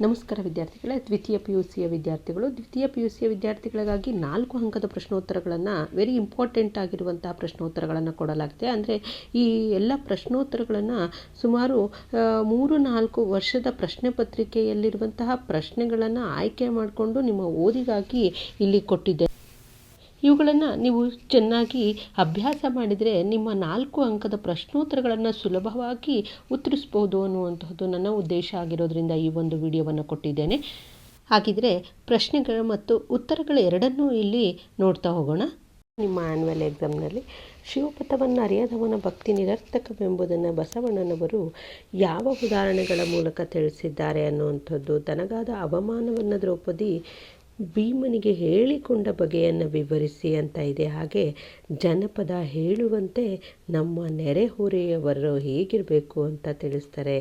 ನಮಸ್ಕಾರ ವಿದ್ಯಾರ್ಥಿಗಳೇ. ದ್ವಿತೀಯ ಪಿ ಯು ಸಿಯ ವಿದ್ಯಾರ್ಥಿಗಳು. ದ್ವಿತೀಯ ಪಿ ಯು ಸಿಯ ವಿದ್ಯಾರ್ಥಿಗಳಿಗಾಗಿ ನಾಲ್ಕು ಅಂಕದ ಪ್ರಶ್ನೋತ್ತರಗಳನ್ನು ವೆರಿ ಇಂಪಾರ್ಟೆಂಟ್ ಆಗಿರುವಂತಹ ಪ್ರಶ್ನೋತ್ತರಗಳನ್ನು ಕೊಡಲಾಗಿದೆ ಅಂದರೆ ಈ ಎಲ್ಲ ಪ್ರಶ್ನೋತ್ತರಗಳನ್ನು ಸುಮಾರು ಮೂರು ನಾಲ್ಕು ವರ್ಷದ ಪ್ರಶ್ನೆ ಪತ್ರಿಕೆಯಲ್ಲಿರುವಂತಹ ಪ್ರಶ್ನೆಗಳನ್ನು ಆಯ್ಕೆ ಮಾಡಿಕೊಂಡು ನಿಮ್ಮ ಓದಿಗಾಗಿ ಇಲ್ಲಿ ಕೊಟ್ಟಿದ್ದೆ. ಇವುಗಳನ್ನು ನೀವು ಚೆನ್ನಾಗಿ ಅಭ್ಯಾಸ ಮಾಡಿದರೆ ನಿಮ್ಮ ನಾಲ್ಕು ಅಂಕದ ಪ್ರಶ್ನೋತ್ತರಗಳನ್ನು ಸುಲಭವಾಗಿ ಉತ್ತರಿಸ್ಬೋದು ಅನ್ನುವಂಥದ್ದು ನನ್ನ ಉದ್ದೇಶ ಆಗಿರೋದ್ರಿಂದ ಈ ಒಂದು ವಿಡಿಯೋವನ್ನು ಕೊಟ್ಟಿದ್ದೇನೆ. ಹಾಗಿದ್ರೆ ಪ್ರಶ್ನೆಗಳು ಮತ್ತು ಉತ್ತರಗಳು ಎರಡನ್ನೂ ಇಲ್ಲಿ ನೋಡ್ತಾ ಹೋಗೋಣ. ನಿಮ್ಮ ಆ್ಯನ್ಯುವಲ್ ಎಕ್ಸಾಮ್ನಲ್ಲಿ ಶಿವಪಥವನ್ನು ಅರಿಯದವನ ಭಕ್ತಿ ನಿರರ್ಥಕವೆಂಬುದನ್ನು ಬಸವಣ್ಣನವರು ಯಾವ ಉದಾಹರಣೆಗಳ ಮೂಲಕ ತಿಳಿಸಿದ್ದಾರೆ ಅನ್ನುವಂಥದ್ದು, ತನಗಾದ ಅವಮಾನವನ್ನು ದ್ರೌಪದಿ ಭೀಮನಿಗೆ ಹೇಳಿಕೊಂಡ ಬಗೆಯನ್ನು ವಿವರಿಸಿ ಅಂತ ಇದೆ. ಹಾಗೆ ಜನಪದ ಹೇಳುವಂತೆ ನಮ್ಮ ನೆರೆಹೊರೆಯವರು ಹೇಗಿರಬೇಕು ಅಂತ ತಿಳಿಸ್ತಾರೆ.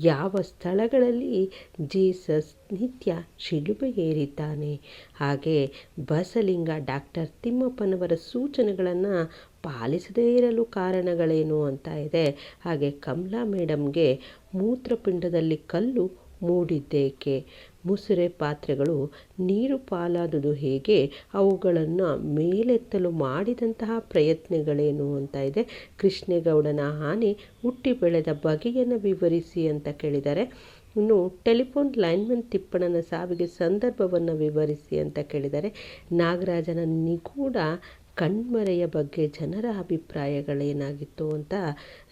ಯಾವ ಸ್ಥಳಗಳಲ್ಲಿ ಜೀಸಸ್ ನಿತ್ಯ ಶಿಲುಬೆ ಏರಿದ್ದಾನೆ? ಹಾಗೆ ಬಸಲಿಂಗ ಡಾಕ್ಟರ್ ತಿಮ್ಮಪ್ಪನವರ ಸೂಚನೆಗಳನ್ನು ಪಾಲಿಸದೇ ಇರಲು ಕಾರಣಗಳೇನು ಅಂತ ಇದೆ. ಹಾಗೆ ಕಮಲಾ ಮೇಡಮ್ಗೆ ಮೂತ್ರಪಿಂಡದಲ್ಲಿ ಕಲ್ಲು ಮೂಡಿದ್ದೇಕೆ? ಮುಸುರೆ ಪಾತ್ರೆಗಳು, ನೀರು ಪಾಲಾದುದು ಹೇಗೆ, ಅವುಗಳನ್ನು ಮೇಲೆತ್ತಲು ಮಾಡಿದಂತಹ ಪ್ರಯತ್ನಗಳೇನು ಅಂತ ಇದೆ. ಕೃಷ್ಣೇಗೌಡನ ಹಾನಿ ಹುಟ್ಟಿ ಬೆಳೆದ ಬಗೆಯನ್ನು ವಿವರಿಸಿ ಅಂತ ಕೇಳಿದ್ದಾರೆ ಇನ್ನು ಟೆಲಿಫೋನ್ ಲೈನ್ಮನ್ ತಿಪ್ಪಣ್ಣನ ಸಾವಿಗೆ ಸಂದರ್ಭವನ್ನು ವಿವರಿಸಿ ಅಂತ ಕೇಳಿದ್ದಾರೆ ನಾಗರಾಜನ ನಿಗೂಢ ಕಣ್ಮರೆಯ ಬಗ್ಗೆ ಜನರ ಅಭಿಪ್ರಾಯಗಳೇನಾಗಿತ್ತು ಅಂತ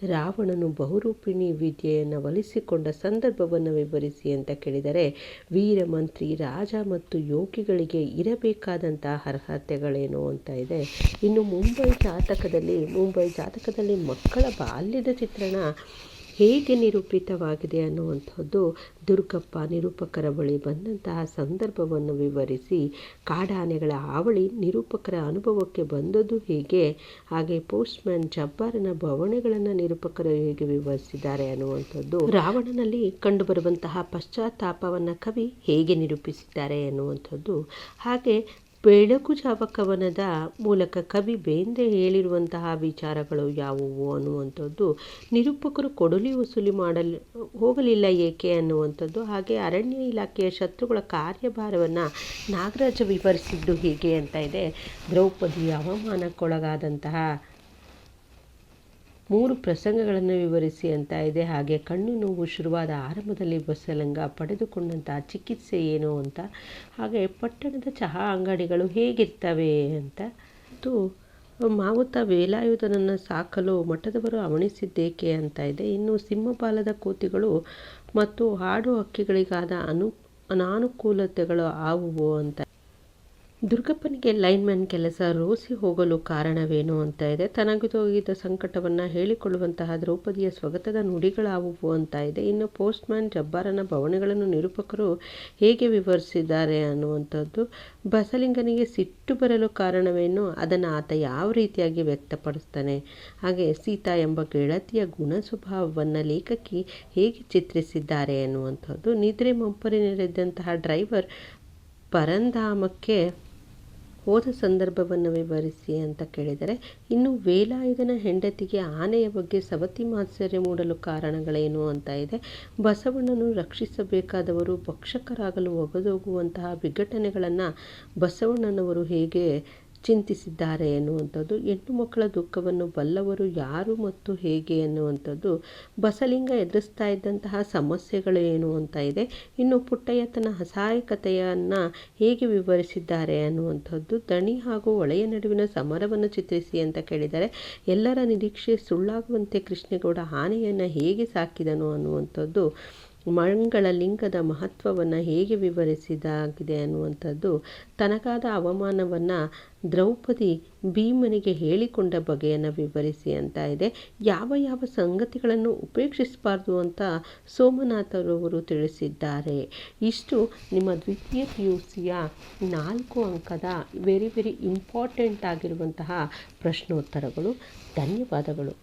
ರಾವಣನು ಬಹುರೂಪಿಣಿ ವಿದ್ಯೆಯನ್ನು ಒಲಿಸಿಕೊಂಡ ಸಂದರ್ಭವನ್ನು ವಿವರಿಸಿ ಅಂತ ಕೇಳಿದರೆ ವೀರಮಂತ್ರಿ ರಾಜ ಮತ್ತು ಯೋಗಿಗಳಿಗೆ ಇರಬೇಕಾದಂತಹ ಅರ್ಹತೆಗಳೇನು ಅಂತ ಇದೆ. ಇನ್ನು ಮುಂಬೈ ಜಾತಕದಲ್ಲಿ ಮುಂಬೈ ಜಾತಕದಲ್ಲಿ ಮಕ್ಕಳ ಬಾಲ್ಯದ ಚಿತ್ರಣ ಹೇಗೆ ನಿರೂಪಿತವಾಗಿದೆ ಅನ್ನುವಂಥದ್ದು ದುರ್ಗಪ್ಪ ನಿರೂಪಕರ ಬಳಿ ಬಂದಂತಹ ಸಂದರ್ಭವನ್ನು ವಿವರಿಸಿ ಕಾಡಾನೆಗಳ ಹಾವಳಿ ನಿರೂಪಕರ ಅನುಭವಕ್ಕೆ ಬಂದದ್ದು ಹೇಗೆ, ಹಾಗೆ ಪೋಸ್ಟ್ಮ್ಯಾನ್ ಜಬ್ಬಾರನ ಬವಣೆಗಳನ್ನು ನಿರೂಪಕರು ಹೇಗೆ ವಿವರಿಸಿದ್ದಾರೆ ಅನ್ನುವಂಥದ್ದು, ರಾವಣನಲ್ಲಿ ಕಂಡುಬರುವಂತಹ ಪಶ್ಚಾತ್ತಾಪವನ್ನು ಕವಿ ಹೇಗೆ ನಿರೂಪಿಸಿದ್ದಾರೆ ಅನ್ನುವಂಥದ್ದು, ಹಾಗೆ ಬೆಳಕು ಜಾವ ಕವನದ ಮೂಲಕ ಕವಿ ಬೇಂದ್ರೆ ಹೇಳಿರುವಂತಹ ವಿಚಾರಗಳು ಯಾವುವು ಅನ್ನುವಂಥದ್ದು, ನಿರೂಪಕರು ಕೊಡಲಿ ವಸೂಲಿ ಮಾಡಲು, ಹೋಗಲಿಲ್ಲ ಏಕೆ ಅನ್ನುವಂಥದ್ದು, ಹಾಗೆ ಅರಣ್ಯ ಇಲಾಖೆಯ ಶತ್ರುಗಳ ಕಾರ್ಯಭಾರವನ್ನು ನಾಗರಾಜ ವಿವರಿಸಿದ್ದು ಹೀಗೆ ಅಂತ ಇದೆ. ದ್ರೌಪದಿ ಅವಮಾನಕ್ಕೊಳಗಾದಂತಹ ಮೂರು ಪ್ರಸಂಗಗಳನ್ನು ವಿವರಿಸಿ ಅಂತ ಇದೆ. ಹಾಗೆ ಕಣ್ಣು ನೋವು ಶುರುವಾದ ಆರಂಭದಲ್ಲಿ ಬಸಲಂಗ ಪಡೆದುಕೊಂಡಂತಹ ಚಿಕಿತ್ಸೆ ಏನು ಅಂತ. ಹಾಗೆ ಪಟ್ಟಣದ ಚಹಾ ಅಂಗಡಿಗಳು ಹೇಗಿರ್ತವೆ ಅಂತ ಮತ್ತು ಮಾವುತ ವೇಲಾಯುಧನನ್ನು ಸಾಕಲು ಮಠದವರು ಅವಣಿಸಿದ್ದೇಕೆ ಅಂತ ಇದೆ. ಇನ್ನು ಸಿಂಹಪಾಲದ ಕೋತಿಗಳು ಮತ್ತು ಹಾಡು ಹಕ್ಕಿಗಳಿಗಾದ ಅನು ಅನಾನುಕೂಲತೆಗಳು ಆವುವು ಅಂತ ದುರ್ಗಪ್ಪನಿಗೆ ಲೈನ್ಮ್ಯಾನ್ ಕೆಲಸ ರೋಸಿ ಹೋಗಲು ಕಾರಣವೇನು ಅಂತ ಇದೆ. ತನಗಿದೋಗಿದ್ದ ಸಂಕಟವನ್ನು ಹೇಳಿಕೊಳ್ಳುವಂತಹ ದ್ರೌಪದಿಯ ಸ್ವಗತದ ನುಡಿಗಳಾವುವು ಅಂತ ಇದೆ. ಇನ್ನು ಪೋಸ್ಟ್ಮ್ಯಾನ್ ಜಬ್ಬಾರನ ಭಾವನೆಗಳನ್ನು ನಿರೂಪಕರು ಹೇಗೆ ವಿವರಿಸಿದ್ದಾರೆ ಅನ್ನುವಂಥದ್ದು ಬಸಲಿಂಗನಿಗೆ ಸಿಟ್ಟು ಬರಲು ಕಾರಣವೇನು? ಅದನ್ನು ಆತ ಯಾವ ರೀತಿಯಾಗಿ ವ್ಯಕ್ತಪಡಿಸ್ತಾನೆ? ಹಾಗೆ ಸೀತಾ ಎಂಬ ಗೆಳತಿಯ ಗುಣ ಸ್ವಭಾವವನ್ನು ಲೇಖಕಿ ಹೇಗೆ ಚಿತ್ರಿಸಿದ್ದಾರೆ ಅನ್ನುವಂಥದ್ದು. ನಿದ್ರೆ ಮಂಪರಿನಲ್ಲಿದ್ದಂತಹ ಡ್ರೈವರ್ ಪರಂಧಾಮಕ್ಕೆ ಹೋದ ಸಂದರ್ಭವನ್ನು ವಿವರಿಸಿ ಅಂತ ಕೇಳಿದರೆ, ಇನ್ನು ವೇಲಾಯುಧನ ಹೆಂಡತಿಗೆ ಆನೆಯ ಬಗ್ಗೆ ಸವತಿ ಮಾತ್ಸರ್ಯ ಮೂಡಲು ಕಾರಣಗಳೇನು ಅಂತ ಇದೆ. ಬಸವಣ್ಣನು ರಕ್ಷಿಸಬೇಕಾದವರು ಭಕ್ಷಕರಾಗಲು ಒಗೆದೋಗುವಂತಹ ವಿಘಟನೆಗಳನ್ನು ಬಸವಣ್ಣನವರು ಹೇಗೆ ಚಿಂತಿಸಿದ್ದಾರೆ ಎನ್ನುವಂಥದ್ದು. ಹೆಣ್ಣು ಮಕ್ಕಳ ದುಃಖವನ್ನು ಬಲ್ಲವರು ಯಾರು ಮತ್ತು ಹೇಗೆ ಎನ್ನುವಂಥದ್ದು ಬಸಲಿಂಗ ಎದುರಿಸ್ತಾ ಇದ್ದಂತಹ ಸಮಸ್ಯೆಗಳು ಏನು ಅಂತ ಇದೆ. ಇನ್ನು ಪುಟ್ಟಯ್ಯ ತನ್ನ ಅಸಹಾಯಕತೆಯನ್ನು ಹೇಗೆ ವಿವರಿಸಿದ್ದಾರೆ ಅನ್ನುವಂಥದ್ದು ದಣಿ ಹಾಗೂ ಒಳೆಯ ನಡುವಿನ ಸಮರವನ್ನು ಚಿತ್ರಿಸಿ ಅಂತ ಕೇಳಿದರೆ, ಎಲ್ಲರ ನಿರೀಕ್ಷೆ ಸುಳ್ಳಾಗುವಂತೆ ಕೃಷ್ಣೇಗೌಡ ಆನೆಯನ್ನು ಹೇಗೆ ಸಾಕಿದನು ಅನ್ನುವಂಥದ್ದು ಮಂಗಳ ಲಿಂಗದ ಮಹತ್ವವನ್ನು ಹೇಗೆ ವಿವರಿಸಿದಾಗಿದೆ ಅನ್ನುವಂಥದ್ದು ತನಗಾದ ಅವಮಾನವನ್ನು ದ್ರೌಪದಿ ಭೀಮನಿಗೆ ಹೇಳಿಕೊಂಡ ಬಗೆಯನ್ನು ವಿವರಿಸಿ ಅಂತ ಇದೆ. ಯಾವ ಯಾವ ಸಂಗತಿಗಳನ್ನು ಉಪೇಕ್ಷಿಸಬಾರ್ದು ಅಂತ ಸೋಮನಾಥರವರು ತಿಳಿಸಿದ್ದಾರೆ. ಇಷ್ಟು ನಿಮ್ಮ ದ್ವಿತೀಯ ಪಿ ಯು ಸಿಯ ನಾಲ್ಕು ಅಂಕದ ವೆರಿ ವೆರಿ ಇಂಪಾರ್ಟೆಂಟ್ ಆಗಿರುವಂತಹ ಪ್ರಶ್ನೋತ್ತರಗಳು. ಧನ್ಯವಾದಗಳು.